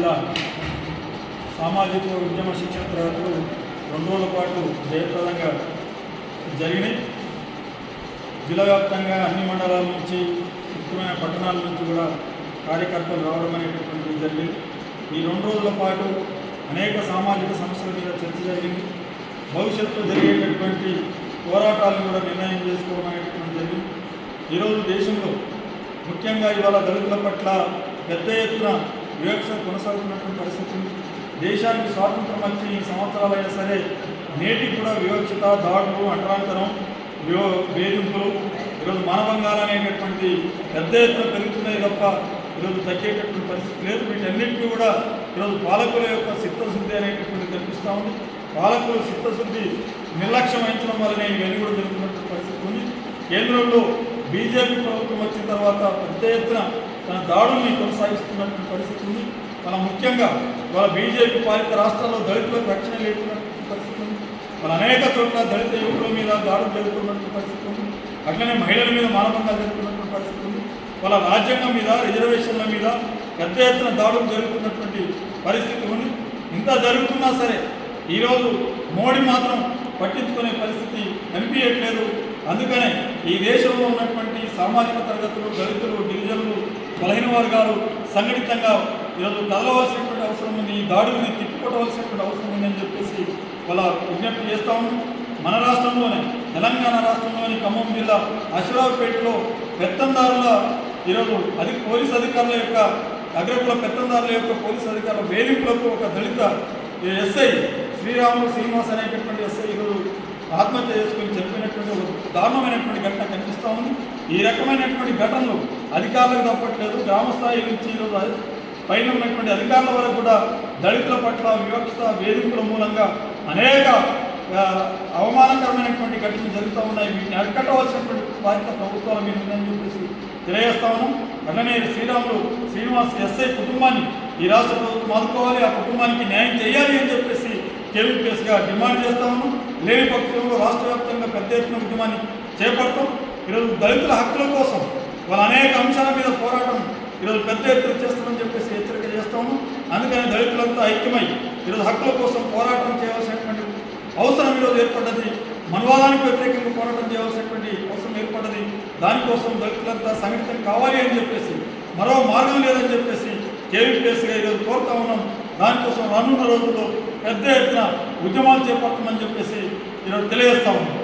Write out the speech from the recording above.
జిల్లా సామాజిక ఉద్యమ శిక్షణ తరగతులు రెండు రోజుల పాటు జయప్రదంగా జరిగినాయి. జిల్లా వ్యాప్తంగా అన్ని మండలాల నుంచి ముఖ్యమైన పట్టణాల నుంచి కూడా కార్యకర్తలు రావడం అనేటటువంటిది జరిగింది. ఈ రెండు రోజుల పాటు అనేక సామాజిక సమస్యల మీద చర్చ జరిగింది. భవిష్యత్తులో జరిగేటటువంటి పోరాటాలను కూడా నిర్ణయం చేసుకోవడం అనేటటువంటి జరిగింది. ఈరోజు దేశంలో ముఖ్యంగా ఇవాళ దళితుల పట్ల పెద్ద ఎత్తున వివక్ష కొనసాగుతున్నటువంటి పరిస్థితి. దేశానికి స్వాతంత్రం వచ్చి ఈ సంవత్సరాలైనా సరే నేటికి కూడా వివక్షత దాడులు అంటరాంతరం వేధింపులు ఈరోజు మానవంగాలు అనేటటువంటి పెద్ద ఎత్తున పెరుగుతున్నాయి తప్ప ఈరోజు తగ్గేటటువంటి పరిస్థితి లేదు. వీటన్నిటికీ కూడా ఈరోజు పాలకుల యొక్క చిత్తశుద్ధి అనేటటువంటి కనిపిస్తూ ఉంది. పాలకుల చిత్తశుద్ధి నిర్లక్ష్యం వహించడం వల్లనే ఇవన్నీ కూడా జరుగుతున్నటువంటి పరిస్థితి ఉంది. కేంద్రంలో బీజేపీ ప్రభుత్వం వచ్చిన తర్వాత పెద్ద ఎత్తున తన దాడుల్ని కొనసాగిస్తున్నటువంటి పరిస్థితి ఉంది మన ముఖ్యంగా వాళ్ళ బీజేపీ పాలిత రాష్ట్రాల్లో దళితులకు రక్షణ లేకున్నటువంటి పరిస్థితి ఉంది మన అనేక చోట్ల దళిత యువకుల మీద దాడులు జరుగుతున్నటువంటి పరిస్థితి ఉంది అట్లనే మహిళల మీద మానవంగా జరుగుతున్నటువంటి పరిస్థితి ఉంది వాళ్ళ రాజ్యాంగం మీద రిజర్వేషన్ల మీద పెద్ద ఎత్తున దాడులు జరుగుతున్నటువంటి పరిస్థితి ఉంది. ఇంత జరుగుతున్నా సరే ఈరోజు మోడీ మాత్రం పట్టించుకునే పరిస్థితి కనిపించట్లేదు. అందుకనే ఈ దేశంలో ఉన్నటువంటి సామాజిక తరగతులు దళితులు బలహీన వర్గాలు సంఘటితంగా ఈరోజు కదలవలసినటువంటి అవసరం ఉంది ఈ దాడుల్ని తిప్పుకోవలసినటువంటి అవసరం ఉందని చెప్పేసి వాళ్ళ విజ్ఞప్తి చేస్తా ఉన్నాం. మన రాష్ట్రంలోనే తెలంగాణ రాష్ట్రంలోని ఖమ్మం జిల్లా అశ్వరావుపేటలో పెత్తందారుల ఈరోజు అది పోలీస్ అధికారుల యొక్క అగ్రకుల పెత్తందారుల యొక్క పోలీస్ అధికారుల వేధింపులకు ఒక దళిత ఎస్ఐ శ్రీరాములు శ్రీనివాస్ అనేటటువంటి ఎస్ఐ ఈరోజు ఆత్మహత్య చేసుకుని చెప్పినటువంటి దారుణమైనటువంటి ఘటన కనిపిస్తూ ఉంది. ఈ రకమైనటువంటి ఘటనలు అధికారులకు తప్పట్లేదు గ్రామ స్థాయి నుంచి పైన ఉన్నటువంటి అధికారుల వరకు కూడా దళితుల పట్ల వివక్షత వేధింపుల మూలంగా అనేక అవమానకరమైనటువంటి ఘటనలు జరుగుతూ ఉన్నాయి. వీటిని అరికట్టవలసినటువంటి బాధ్యత ప్రభుత్వాల మీద ఉందని చెప్పేసి తెలియజేస్తా ఉన్నాం. అట్లనే శ్రీరాములు శ్రీనివాస్ ఎస్ఐ కుటుంబాన్ని ఈ రాష్ట్ర ప్రభుత్వం ఆదుకోవాలి. ఆ కుటుంబానికి న్యాయం చేయాలి అని చెప్పేసి కేవీపీఎస్గా డిమాండ్ చేస్తా ఉన్నాం. లేని పక్షంలో రాష్ట్ర వ్యాప్తంగా పెద్ద ఎత్తున ఉద్యమాన్ని చేపడతాం. ఈరోజు దళితుల హక్కుల కోసం వాళ్ళ అనేక అంశాల మీద పోరాటం ఈరోజు పెద్ద ఎత్తున చేస్తామని చెప్పేసి హెచ్చరిక చేస్తాము. అందుకని దళితులంతా ఐక్యమై ఈరోజు హక్కుల కోసం పోరాటం చేయవలసినటువంటి అవసరం ఈరోజు ఏర్పడ్డది. మనవాదానికి వ్యతిరేకంగా పోరాటం చేయవలసినటువంటి అవసరం ఏర్పడ్డది. దానికోసం దళితులంతా సంఘటితం కావాలి అని చెప్పేసి మరో మార్గం లేదని చెప్పేసి కేవీపీఎస్గా ఈరోజు కోరుతా ఉన్నాం. దానికోసం రానున్న రోజుల్లో పెద్ద ఎత్తున ఉద్యమాలు చేపడతామని చెప్పేసి ఈరోజు తెలియజేస్తా ఉన్నాం.